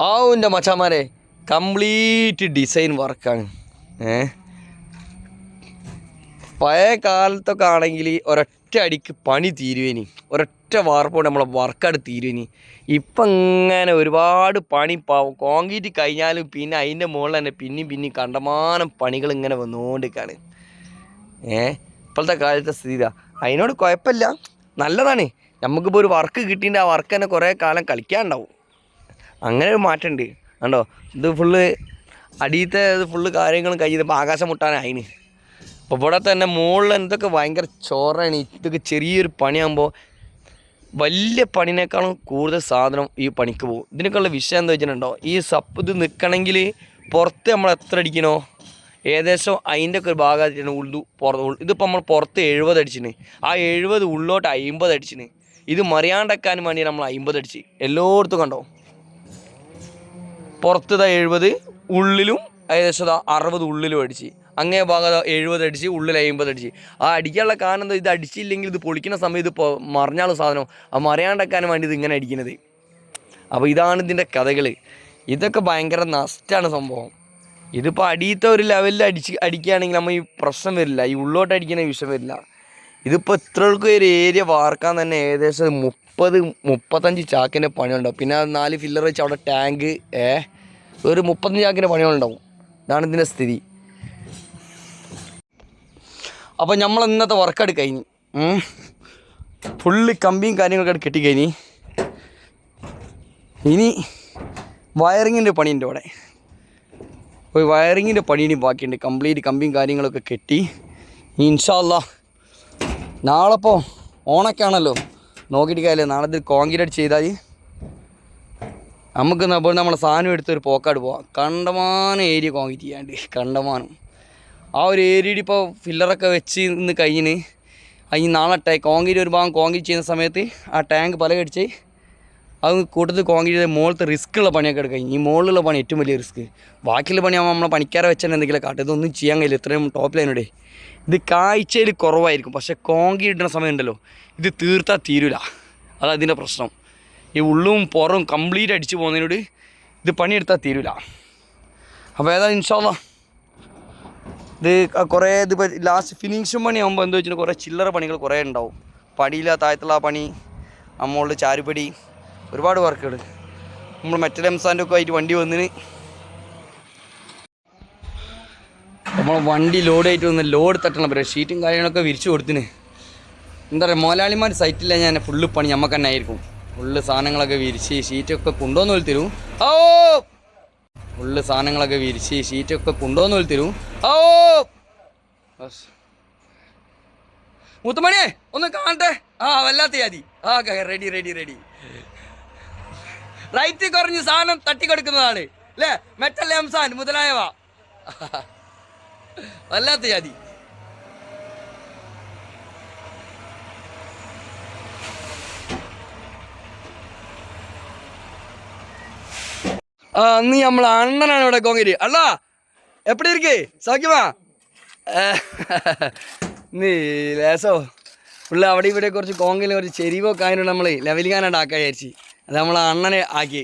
ആ എന്റെ മച്ചാമാരെ കംപ്ലീറ്റ് ഡിസൈൻ വർക്കാണ്. ഏ? പഴയ കാലത്തൊക്കെ ആണെങ്കിൽ ഒരൊറ്റ അടിക്ക് പണി തീരുവേനി. ഒരൊറ്റ വാർപ്പോണ്ട് നമ്മളെ വർക്കട് തീരുവേനി. ഇപ്പം ഇങ്ങനെ ഒരുപാട് പണി കോൺക്രീറ്റ് കഴിഞ്ഞാലും പിന്നെ അതിന്റെ മുകളിൽ തന്നെ പിന്നെയും പിന്നെയും കണ്ടമാനം പണികൾ ഇങ്ങനെ വന്നുകൊണ്ടിരിക്കുകയാണ് ഏ? ഇപ്പോഴത്തെ കാലത്തെ സ്ഥിതി അതിനോട് കുഴപ്പമില്ല. നല്ലതാണ്. നമുക്കിപ്പോൾ ഒരു വർക്ക് കിട്ടിയിട്ട് ആ വർക്ക് തന്നെ കുറേ കാലം കളിക്കാനുണ്ടാവും. അങ്ങനെ ഒരു മാറ്റമുണ്ട്. കണ്ടോ? ഇത് ഫുള്ള് അടിയത്തെ ഇത് ഫുള്ള് കാര്യങ്ങളും കഴിഞ്ഞപ്പോൾ ആകാശം മുട്ടാനായിന് അപ്പോൾ ഇവിടെ തന്നെ മുകളിൽ എന്തൊക്കെ ഭയങ്കര ചോറാണ്. ഇതൊക്കെ ചെറിയൊരു പണിയാകുമ്പോൾ വലിയ പണിനേക്കാളും കൂടുതൽ സാധനം ഈ പണിക്ക് പോകും. ഇതിനൊക്കെയുള്ള വിഷയം എന്താ വെച്ചിട്ടുണ്ടോ? ഈ സപ്പ് ഇത് നിൽക്കണമെങ്കിൽ പുറത്ത് നമ്മൾ എത്ര അടിക്കണോ? ഏകദേശം അതിന്റെ ഒക്കെ ഒരു ഭാഗമായിട്ടാണ് ഉള്ളു പുറത്ത് ഇതിപ്പോൾ നമ്മൾ പുറത്ത് എഴുപത് അടിച്ചിന്. ആ എഴുപത് ഉള്ളോട്ട് അമ്പത് അടിച്ചിന്. ഇത് മറിയാണ്ടക്കാൻ വേണ്ടി നമ്മൾ അമ്പത് അടിച്ച്. എല്ലായിടത്തും കണ്ടോ? പുറത്ത് ഇതാ എഴുപത് ഉള്ളിലും ഏകദേശം ഇതാ അറുപത് ഉള്ളിലും അടിച്ച്. അങ്ങേ ഭാഗം ദാ എഴുപത് അടിച്ച് ഉള്ളിൽ അമ്പത് അടിച്ച്. ആ അടിക്കാനുള്ള കാരണം എന്താ ഇത് അടിച്ചില്ലെങ്കിൽ ഇത് പൊളിക്കുന്ന സമയത്ത് ഇപ്പോൾ മറിഞ്ഞാളും സാധനം. ആ മറിയാണ്ടക്കാൻ വേണ്ടി ഇത് ഇങ്ങനെ അടിക്കുന്നത് അപ്പോൾ ഇതാണ് ഇതിന്റെ കഥകൾ ഇതൊക്കെ ഭയങ്കര നഷ്ടമാണ് സംഭവം. ഇതിപ്പോൾ അടിയത്തെ ഒരു ലെവലിൽ അടിച്ച് അടിക്കുകയാണെങ്കിൽ നമ്മൾ ഈ പ്രശ്നം വരില്ല. ഈ ഉള്ളോട്ട് അടിക്കുന്ന വിഷയം വരില്ല. ഇതിപ്പോൾ ഇത്രകൾക്ക് ഒരു ഏരിയ വാർക്കാൻ തന്നെ ഏകദേശം മുപ്പത് മുപ്പത്തഞ്ച് ചാക്കിന്റെ പണിയുണ്ടാവും പിന്നെ നാല് ഫില്ലർ വെച്ച് അവിടെ ടാങ്ക് ഏ ഒരു മുപ്പത്തഞ്ച് ചാക്കിന്റെ പണികളുണ്ടാവും. ഇതാണ് ഇതിന്റെ സ്ഥിതി. അപ്പോൾ നമ്മൾ ഇന്നത്തെ വർക്കൗട്ട് കഴിഞ്ഞു. ഫുള്ള് കമ്പിയും കാര്യങ്ങളൊക്കെ കെട്ടി കിട്ടിക്കഴിഞ്ഞ് ഇനി വയറിങ്ങിന്റെ പണിയുണ്ട് അവിടെ ഒരു വയറിങ്ങിന്റെ ഇനി ബാക്കിയുണ്ട്. കംപ്ലീറ്റ് കമ്പിയും കാര്യങ്ങളൊക്കെ കെട്ടി. ഇൻഷാല്ല നാളെ ഇപ്പോൾ ഓണൊക്കെ ആണല്ലോ. നോക്കിയിട്ട് കാര്യമില്ല നാളെ ഇത് കോൺക്രീറ്റ് ചെയ്താൽ നമുക്ക് അപ്പോൾ നമ്മളെ സാധനം എടുത്തൊരു പോക്കാട് പോവാം. കണ്ടമാനം ഏരിയ കോൺക്രീറ്റ് ചെയ്യാണ്ട്. കണ്ടമാനം. ആ ഒരു ഏരിയയിൽ ഇപ്പോൾ ഫില്ലറൊക്കെ വെച്ച് ഇന്ന് കഴിഞ്ഞിന് അതിന് നാളെ ടേ കോൺക്രീറ്റ് ഒരു ഭാഗം കോൺക്രീറ്റ് ചെയ്യുന്ന സമയത്ത് ആ ടാങ്ക് പല കടിച്ച് അത് കൂട്ടത്തിൽ കോൺക്രീറ്റ് ചെയ്ത് മുകളിലത്തെ റിസ്ക് ഉള്ള പണിയൊക്കെ എടുക്കാം ഈ മുകളിലുള്ള പണി ഏറ്റവും വലിയ റിസ്ക് ബാക്കിയുള്ള പണിയാകുമ്പോൾ നമ്മളെ പണിക്കാരെ വെച്ചാൽ എന്തെങ്കിലും കാട്ടും. ഇതൊന്നും ചെയ്യാൻ കഴിയില്ല. ഇത്രയും ടോപ്പ് ലൈനോടെ ഇത് കാഴ്ചയിൽ കുറവായിരിക്കും. പക്ഷേ കോങ്കി ഇടുന്ന സമയം ഉണ്ടല്ലോ ഇത് തീർത്താൽ തീരൂല. അതാണ് ഇതിന്റെ പ്രശ്നം. ഈ ഉള്ളും പുറവും കംപ്ലീറ്റ് അടിച്ചു പോകുന്നതിനോട് ഇത് പണിയെടുത്താൽ തീരൂല. അപ്പോൾ ഏതായാലും ഇൻഷാല്ല ഇത് കുറേ ഇത് ലാസ്റ്റ് ഫിനിഷിങ് പണിയാകുമ്പോൾ എന്താ വെച്ചാൽ കുറേ ചില്ലറ പണികൾ കുറേ ഉണ്ടാവും. പടിയില്ല താഴത്തുള്ള പണി നമ്മളുടെ ചാരുപടി ഒരുപാട് വർക്കുകൾ നമ്മൾ മെറ്റൽ എംസാന്റെ ഒക്കെ ആയിട്ട് വണ്ടി വന്നിന്. നമ്മൾ വണ്ടി ലോഡ് ആയിട്ട് വന്ന് ലോഡ് തട്ടണം. പറയാം ഷീറ്റും കാര്യങ്ങളൊക്കെ വിരിച്ചു കൊടുത്തിന്. എന്താ പറയുക മോലാളിമാർ സൈറ്റില്ല ഞാൻ ഫുള്ള് പണി നമുക്ക് തന്നെ ആയിരിക്കും. ഫുള്ള് സാധനങ്ങളൊക്കെ വിരിച്ച് ഷീറ്റൊക്കെ കൊണ്ടുവന്ന് പോലെ തരും ഓ ഫുള്ള് സാധനങ്ങളൊക്കെ വിരിച്ച് ഷീറ്റൊക്കെ കൊണ്ടുവന്ന് പോലെ തരും ഓ. മുത്തുമണിയെ ഒന്ന് കാണട്ടെ? ആ വല്ലാത്ത യാതി ആ റെഡി റെഡി റെഡി റൈറ്റ് കുറഞ്ഞ് സാധനം തട്ടിക്കൊടുക്കുന്നതാണ്. അല്ലേ മെറ്റൽ എംസാൻ മുതലായവ. വല്ലാത്ത ജാതി. ആ അന്ന് നമ്മളെ അണ്ണനാണ് ഇവിടെ കോങ്കരി. അല്ല എപ്പടി ഇരിക്കേ? സൗഖ്യമാ നീ ലേസോ. പുള്ള അവിടെ ഇവിടെ കുറച്ച് കോങ്ങിലെ കുറച്ച് ചെരിവൊക്കെ ആയിരുന്നു നമ്മൾ ലെവലിങ്ങാനായിട്ട് ആക്കാൻ വിചാരിച്ചു. അത് നമ്മളെ അണ്ണനെ ആക്കി.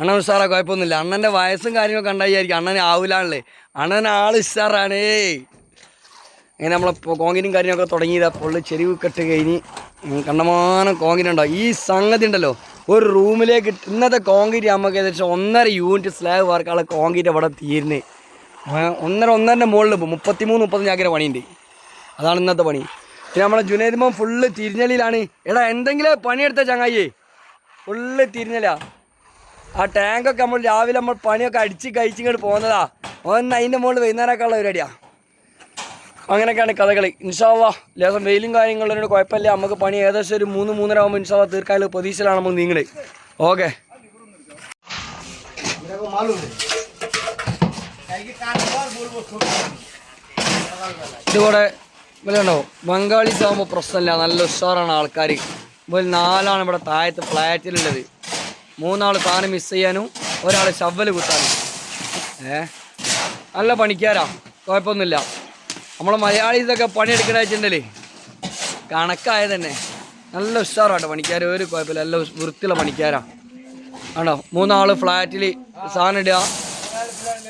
അണ്ണൻ ഉഷാറാ കുഴപ്പമൊന്നുമില്ല. അണ്ണന്റെ വയസ്സും കാര്യങ്ങളൊക്കെ ഉണ്ടായിരിക്കും അണ്ണൻ ആവൂലാണല്ലേ. അണ്ണൻ ആൾ ഉഷാറാണേ. അങ്ങനെ നമ്മളെ കോങ്കിനും കാര്യങ്ങളൊക്കെ തുടങ്ങിയതാ. പൊള്ളി ചെരിവ് കെട്ട് കഴിഞ്ഞ് കണ്ടമാനം കോങ്കിനുണ്ടാവും ഈ സംഗതി ഉണ്ടല്ലോ. ഒരു റൂമിലേക്ക് ഇന്നത്തെ കോൺക്രീറ്റ് നമുക്ക് ഏകദേശം ഒന്നര യൂണിറ്റ് സ്ലാബ് വർക്കാണ് കോൺക്രീറ്റ് അവിടെ തീരുന്നത് ഒന്നര ഒന്നരന്റെ മുകളിൽ മുപ്പത്തി മൂന്ന് മുപ്പത്തഞ്ച് ആക്കിയ പണിയുണ്ട്. അതാണ് ഇന്നത്തെ പണി. പിന്നെ നമ്മളെ ജുനൈദ്മം ഫുള്ള് തിരിഞ്ഞലിയിലാണ് എടാ എന്തെങ്കിലും പണിയെടുത്ത ചങ്ങായി ഫുള്ള് തിരിഞ്ഞലാ ആ ടാങ്കൊക്കെ നമ്മൾ രാവിലെ നമ്മൾ പണിയൊക്കെ അടിച്ച് കഴിച്ചിങ്ങോട്ട് പോകുന്നതാ ഒന്ന് അതിന്റെ മുകളിൽ വൈകുന്നേരമൊക്കെ ഉള്ള പരിപാടിയാ. അങ്ങനെയൊക്കെയാണ് കഥകളി. ഇൻഷാവാ ലേസം വെയിലും കാര്യങ്ങളിനോട് കുഴപ്പമില്ല. നമുക്ക് പണി ഏകദേശം ഒരു മൂന്ന് മൂന്നര ആകുമ്പോൾ ഇൻഷാല്ല തീർക്കാനുള്ള പ്രതീക്ഷയിലാണ് നമ്മൾ നിങ്ങൾ ഓക്കെ. ഇതുകൂടെ വിലയുണ്ടോ ബംഗാളീസ് ആകുമ്പോൾ പ്രശ്നമില്ല. നല്ല ഉഷാറാണ് ആൾക്കാർ ഇപ്പോൾ നാലാണ് ഇവിടെ താഴത്ത് ഫ്ലാറ്റിലുള്ളത് മൂന്നാൾ സാധനം മിസ് ചെയ്യാനും ഒരാൾ ശവൽ കുത്താനും. ഏ? നല്ല പണിക്കാരാ. കുഴപ്പമൊന്നുമില്ല. നമ്മളെ മലയാളീസൊക്കെ പണിയെടുക്കണ വെച്ചിട്ടുണ്ടല്ലേ? കണക്കായ തന്നെ നല്ല ഉഷാറാട്ടോ പണിക്കാർ ഒരു കുഴപ്പമില്ല. നല്ല വൃത്തിയുള്ള പണിക്കാരാ. ആണോ? മൂന്നാൾ ഫ്ലാറ്റിൽ സാധനം ഇടുക.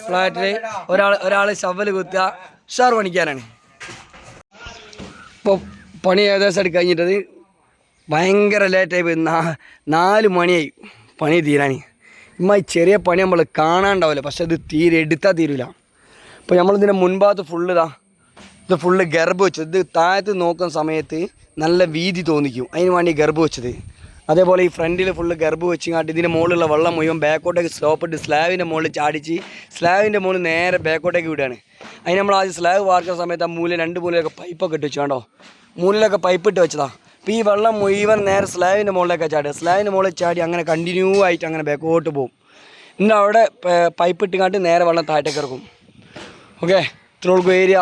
ഫ്ലാറ്റിൽ ഒരാൾ ഒരാൾ ഷവൽ കുത്തുക. ഉഷാർ പണിക്കാരാണ്. ഇപ്പോൾ പണി ഏകദേശം എടുക്കഴിഞ്ഞിട്ടത് ഭയങ്കര ലേറ്റായി പോയി. നാല് മണിയായി. പണി തീരാൻ ഇമ്മ ഈ ചെറിയ പണി നമ്മൾ കാണാണ്ടാവില്ല പക്ഷെ ഇത് തീരെ എടുത്താൽ തീരില്ല നമ്മൾ നമ്മളിതിന്റെ മുൻഭാഗത്ത് ഫുള്ള് ഇതാ ഇത് ഫുള്ള് ഗർഭ വെച്ചത് ഇത് താഴത്ത് നോക്കുന്ന സമയത്ത് നല്ല വീതി തോന്നിക്കും. അതിന് വേണ്ടി ഗർഭ വെച്ചത്. അതേപോലെ ഈ ഫ്രണ്ടിൽ ഫുള്ള് ഗർഭ വെച്ചിങ്ങാട്ട് ഇതിന്റെ മുകളിലുള്ള വെള്ളം മുഴുവൻ ബാക്കോട്ടേക്ക് സ്ലോപ്പ് ഇട്ട് സ്ലാബിന്റെ മുകളിൽ ചാടിച്ച് സ്ലാബിന്റെ മുകളിൽ നേരെ ബാക്കോട്ടേക്ക് വിടുകയാണ്. അതിന് നമ്മൾ ആദ്യം സ്ലാബ് വാർക്കുന്ന സമയത്ത് ആ മൂല രണ്ട് മൂലയൊക്കെ പൈപ്പൊക്കെ ഇട്ട് വെച്ചു കണ്ടോ? മൂലയിലൊക്കെ പൈപ്പ് ഇട്ട് വെച്ചതാ. അപ്പോൾ ഈ വെള്ളം മുഴുവൻ നേരെ സ്ലാബിന്റെ മുകളിലേക്ക് ചാടുക. സ്ലാബിന്റെ മുകളിൽ ചാടി അങ്ങനെ കണ്ടിന്യൂ ആയിട്ട് അങ്ങനെ ബാക്കോട്ട് പോകും. എന്നിട്ട് അവിടെ പൈപ്പ് ഇട്ടുകാണ്ട് നേരെ വെള്ളം താഴത്തേക്ക് ഇറക്കും. ഓക്കെ ഇത്രയോൾക്കും ഏരിയ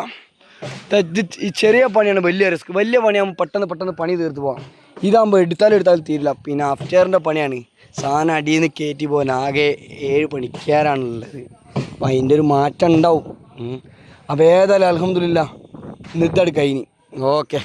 ഈ ചെറിയ പണിയാണ് വലിയ റിസ്ക് വലിയ പണിയാകുമ്പോൾ പെട്ടെന്ന് പെട്ടെന്ന് പണി തീർത്ത് പോകാം ഇതാകുമ്പോൾ എടുത്താലും എടുത്താലും തീരില്ല. പിന്നെ അഫ്റ്ററിന്റെ പണിയാണ്. സാധനം അടിയിൽ നിന്ന് കയറ്റി പോകാൻ ആകെ ഏഴ് പണിക്കാരാണുള്ളത്. അപ്പം അതിന്റെ ഒരു മാറ്റം ഉണ്ടാവും. അപ്പോൾ ഏതായാലും അലഹമില്ല നിർത്തടുക്കഴിഞ്ഞ് കഴിഞ്ഞ് ഓക്കെ